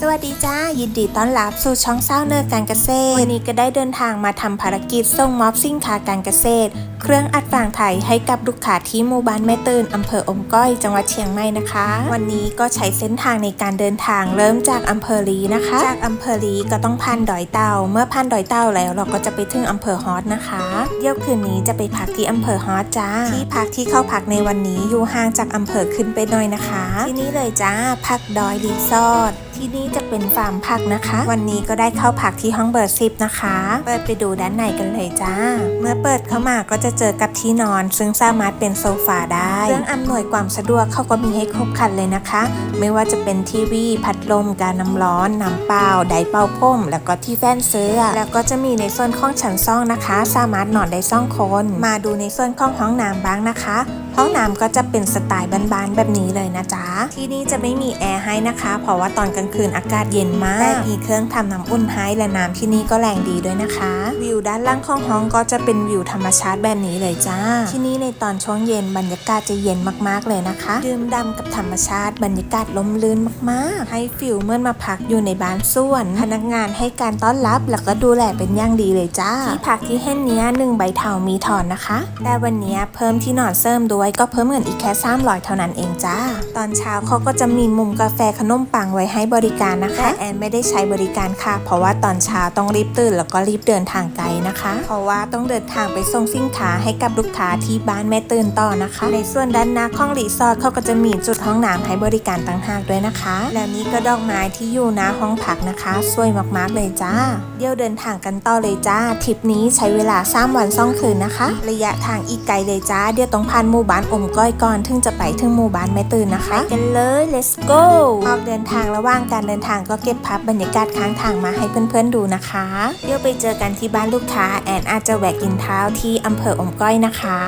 สวัสดีจ้า ยินดีต้อนรับสู่ช่องเศร้าเนิร์การเกษตร วันนี้ก็ได้เดินทางมาทำภารกิจส่งมอบสินค้าการเกษตร เครื่องอัดฟางไทยให้กับลูกค้าที่หมู่บ้านแม่ตื่นอำเภออมก้อยจังหวัดเชียงใหม่นะคะ วันนี้ก็ใช้เส้นทางในการเดินทางเริ่มจากอำเภอลีนะคะ จากอำเภอลีก็ต้องผ่านดอยเต่า เมื่อผ่านดอยเต่าแล้วเราก็จะไปถึงอำเภอฮอตนะคะเดี๋ยวคืนนี้จะไปพักที่อำเภอฮอตจ้า ที่พักที่เข้าพักในวันนี้อยู่ห่างจากอำเภอขึ้นไปหน่อยนะคะ ที่นี่เลยจ้าพักดอยรีสอร์ท ที่นี่จะเป็นฟาร์มผักนะคะ วันนี้ก็ได้เข้าพักที่ห้องเบอร์สิบนะคะ เปิดไปดูด้านในกันเลยจ้า เมื่อเปิดเข้ามาก็จะเจอกับที่นอน ซึ่งสามารถเป็นโซฟาได้ เครื่องอำนวยความสะดวกเขาก็มีให้ครบครันเลยนะคะ ไม่ว่าจะเป็นทีวี พัดลม การน้ำร้อน น้ำเปล่า ไดเป่าพ่ม แล้วก็ที่แฟนเสื้อ แล้วก็จะมีในส่วนของชั้นซ่องนะคะ สามารถนอนได้ซ่องคน มาดูในส่วนของห้องน้ำบ้างนะคะ ห้องน้ำก็จะเป็นสไตล์บานๆแบบนี้เลยนะจ๊ะ ที่นี่จะไม่มีแอร์ให้นะคะ เพราะว่าตอนกลางคืนอากาศเย็นมากแต่มีเครื่องทำน้ำอุ่นให้และน้ำที่นี่ก็แรงดีด้วยนะคะ วิวด้านล่างของห้องก็จะเป็นวิวธรรมชาติแบบนี้เลยจ้า ที่นี่ในตอนช่วงเย็นบรรยากาศจะเย็นมากๆเลยนะคะ ดื่มด่ำกับธรรมชาติบรรยากาศลมลื่นมากๆ ให้ฟิลเมื่อมาพักอยู่ในบ้านส่วน พนักงานให้การต้อนรับแล้วก็ดูแลเป็นอย่างดีเลยจ้าที่พักที่แห่งนี้หนึ่งใบเถามีถอนนะคะ แต่วันนี้เพิ่มที่นอนเสริมด้วยก็เพิ่มเงินอีกแค่300เท่านั้นเองจ้า ตอนเช้าเขาก็จะมีมุมกาแฟขนมปังไว้ให้บริการนะคะแต่แอนไม่ได้ใช้บริการค่ะ เพราะว่าตอนเช้าต้องรีบตื่นแล้วก็รีบเดินทางไกลนะคะ เพราะว่าต้องเดินทางไปส่งสินค้าให้กับลูกค้าที่บ้านแม่ตื่นต่อนะคะ ในส่วนด้านหน้าของรีสอร์ทเขาก็จะมีจุดห้องน้ำให้บริการต่างหากด้วยนะคะ แล้วนี้ก็ดอกไม้ที่อยู่หน้าห้องพักนะคะ สวยมากๆเลยจ้า เดี๋ยวเดินทางกันต่อเลยจ้าทริปนี้ใช้เวลา3วัน2คืนนะคะ ระยะทางอีกไกลเลยจ้าเดี๋ยวต้องผ่านหมู่บ้านอมก้อยก่อนถึงจะไปถึงหมู่บ้านแม่ตื่นนะคะไปกันเลย let's go ออกเดินทางระหว่างการเดินทางก็เก็บภาพบรรยากาศข้างทางมาให้เพื่อนๆดูนะคะเดี๋ยวไปเจอกันที่บ้านลูกค้าแอนอาจจะแวะกินเท้าที่อำเภออมก้อยนะคะ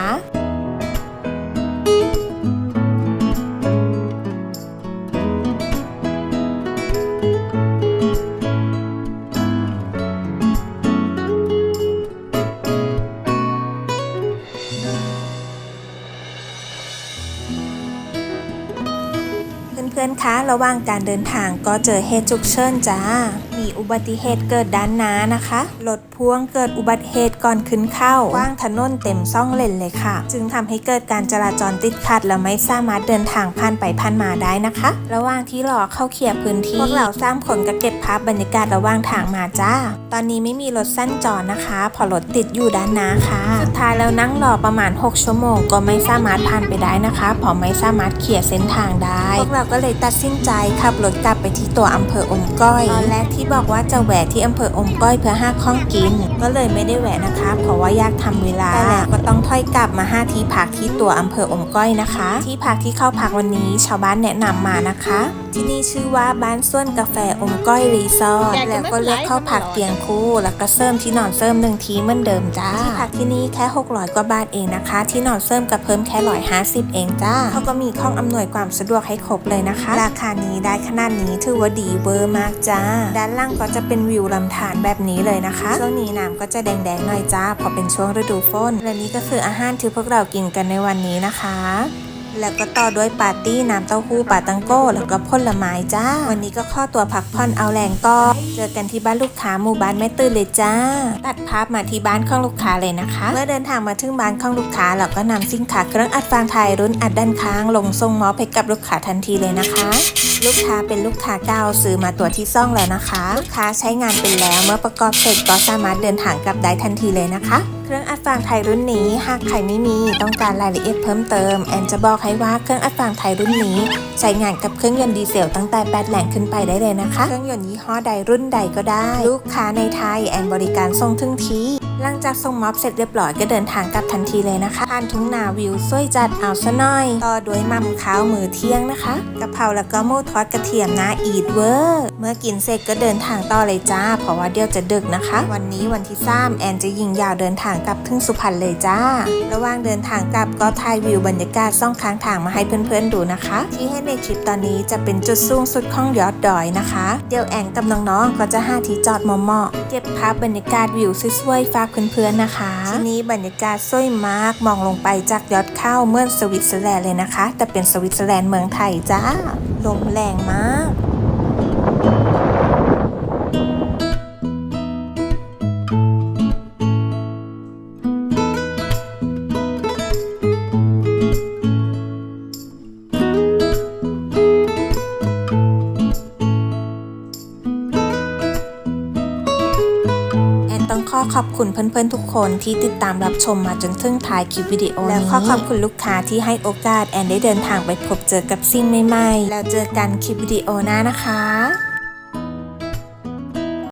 พื่อนๆคะ ระหว่างการเดินทางก็เจอเหตุฉุกเฉินจ้า มีอุบัติเหตุเกิดด้านหน้านะคะรถพ่วงเกิดอุบัติเหตุก่อนขึ้นเข้าว่างถนนเต็มซ่องเลนเลยค่ะ จึงทำให้เกิดการจราจรติดขัดและไม่สามารถเดินทางผ่านไปผ่านมาได้นะคะ ระหว่างที่รอเข้าเคลียร์พื้นที่พวกเราสร้ามคนก็เก็บภาพบรรยากาศระหว่างทางมาจ้า ตอนนี้ไม่มีรถสั้นจอดนะคะ พอรถติดอยู่ด้านหน้าค่ะสุดท้ายแล้วนั่งรอประมาณ 6 ชั่วโมง ก็ไม่สามารถผ่านไปได้นะคะเพราะไม่สามารถเคลียร์เส้นทางได้ พวกเราก็เลยตัดสินใจขับรถกลับไปที่ตัวอำเภออมก้อยตอนแรกที่บอกว่าจะแหวะที่อำเภออมก้อยเพื่อห้าข้องกิน ก็เลยไม่ได้แหวะนะคะ เพราะว่ายากทำเวลาแต่แล้วก็ต้องถอยกลับมาห้าที่พักที่ตัวอำเภออมก้อยนะคะ ที่พักที่เข้าพักวันนี้ชาวบ้านแนะนำมานะคะ ที่นี่ชื่อว่าบ้านส้วนกาแฟอมก้อยรีสอร์ทแล้วก็เลือกเข้าพักเตียงคู่ แล้วก็เสริมที่นอนเสริมหนึ่งทีเหมือนเดิมจ้าที่พักที่นี่แค่600กว่าบาทเองนะคะ ที่นอนเสริมกับเพิ่มแค่150เองจ้าเขาก็มีข้องอำนวยความสะดวกให้ครบเลยนะคะ ราคานี้ได้ขนาดนี้ถือว่าดีเวอร์มากจ้าด้านล่างก็จะเป็นวิวลำธารแบบนี้เลยนะคะช่วงนี้น้ำก็จะแดงๆหน่อยจ้าเพราะเป็นช่วงฤดูฝนและนี่ก็คืออาหารที่พวกเรากินกันในวันนี้นะคะ แล้วก็ต่อด้วยปาร์ตี้น้ำเต้าหู้ปาตังโก้ แล้วก็ผลไม้จ้า วันนี้ก็ข้อตัวพักผ่อนเอาแรงก็ เจอกันที่บ้านลูกค้าหมู่บ้านแม่ตื่นเลยจ้า ตัดภาพมาที่บ้านของลูกค้าเลยนะคะ เมื่อเดินทางมาถึงบ้านของลูกค้าเราก็นำสินค้าเครื่องอัดฟางไทยรุ่นอัดด้านข้างลงทรงมอบให้กับลูกค้าทันทีเลยนะคะ ลูกค้าเป็นลูกค้าเก่าซื้อมาตัวที่ซ่องแล้วนะคะ ลูกค้าใช้งานเป็นแล้วเมื่อประกอบเสร็จก็สามารถเดินทางกลับได้ทันทีเลยนะคะ เครื่องอัดฟางไทยรุ่นนี้ หากใครไม่มีต้องการรายละเอียดเพิ่มเติม แอนจะบอกให้ว่าเครื่องอัดฟางไทยรุ่นนี้ ใช้งานกับเครื่องยนต์ดีเซลตั้งแต่ 8 แหล่งขึ้นไปได้เลยนะคะ เครื่องยนต์ยี่ห้อใดรุ่นใดก็ได้ ลูกค้าในไทยแอนบริการส่งถึงที่ หลังจากส่งมอบเสร็จเรียบร้อยก็เดินทางกลับทันทีเลยนะคะผ่านทุ่งนาวิวสวยจัดเอาซะหน่อย ต่อด้วยมัมข้าวมือเที่ยงนะคะกะเพราแล้วก็หมูทอดกระเทียมนะอีดเวอร์เมื่อกินเสร็จก็เดินทางต่อเลยจ้า เพราะว่าเดี๋ยวจะดึกนะคะ วันนี้วันที่สามแอนจะยิงยาวเดินทางกลับถึงสุพรรณเลยจ้า ระหว่างเดินทางกลับก็ถ่ายวิวบรรยากาศซ่องค้างทางมาให้เพื่อนๆดูนะคะ ที่ให้ในคลิปตอนนี้จะเป็นจุดสูงสุดของยอดดอยนะคะ เดี๋ยวแอนกับน้องๆก็จะหาที่จอดเหมาะๆเก็บภาพบรรยากาศวิวสวยๆฝากเพื่อนๆนะคะที่นี้บรรยากาศสวยมากมองลงไปจากยอดเข้าเมืองสวิตเซอร์แลนด์เลยนะคะ แต่เป็นสวิตเซอร์แลนด์เมืองไทยจ้าลมแรงมาก ขอบคุณเพื่อนๆทุกคนที่ติดตามรับชมมาจนถึงท้ายคลิปวิดีโอนี้แล้วขอขอบคุณลูกค้าที่ให้โอกาสแอนได้เดินทางไปพบเจอกับสิ่งใหม่ๆ แล้วเจอกันคลิปวิดีโอหน้านะคะ